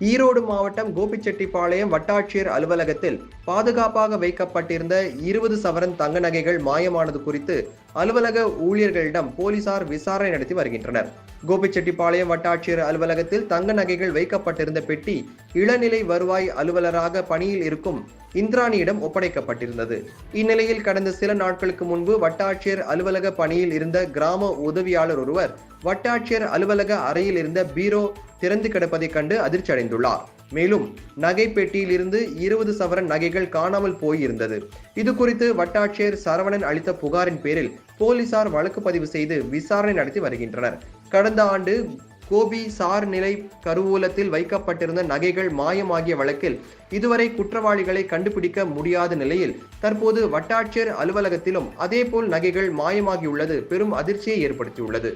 ஈரோடு மாவட்டம் கோபிச்செட்டிப்பாளையம் வட்டாட்சியர் அலுவலகத்தில் பாதுகாப்பாக வைக்கப்பட்டிருந்த இருபது சவரன் தங்க நகைகள் மாயமானது குறித்து அலுவலக ஊழியர்களிடம் போலீசார் விசாரணை நடத்தி வருகின்றனர். கோபிச்செட்டிப்பாளையம் வட்டாட்சியர் அலுவலகத்தில் தங்க நகைகள் வைக்கப்பட்டிருந்த பெட்டி இளநிலை வருவாய் அலுவலராக பணியில் இருக்கும் இந்திராணியிடம் ஒப்படைக்கப்பட்டிருந்தது. இந்நிலையில் கடந்த சில நாட்களுக்கு முன்பு வட்டாட்சியர் அலுவலக பணியில் இருந்த கிராம உதவியாளர் ஒருவர் வட்டாட்சியர் அலுவலக அறையில் இருந்த பீரோ திறந்து கிடப்பதைக் கண்டு அதிர்ச்சி அடைந்துள்ளார் மேலும் நகை பெட்டியிலிருந்து இருபது சவரன் நகைகள் காணாமல் போயிருந்தது. இது குறித்து வட்டாட்சியர் சரவணன் அளித்த புகாரின் பேரில் போலீசார் வழக்கு பதிவு செய்து விசாரணை நடத்தி வருகின்றனர். கடந்த ஆண்டு கோபி சார்நிலை கருவூலத்தில் வைக்கப்பட்டிருந்த நகைகள் மாயமாகிய வழக்கில் இதுவரை குற்றவாளிகளை கண்டுபிடிக்க முடியாத நிலையில் தற்போது வட்டாட்சியர் அலுவலகத்திலும் அதேபோல் நகைகள் மாயமாகியுள்ளது. பெரும் அதிர்ச்சியை ஏற்படுத்தியுள்ளது.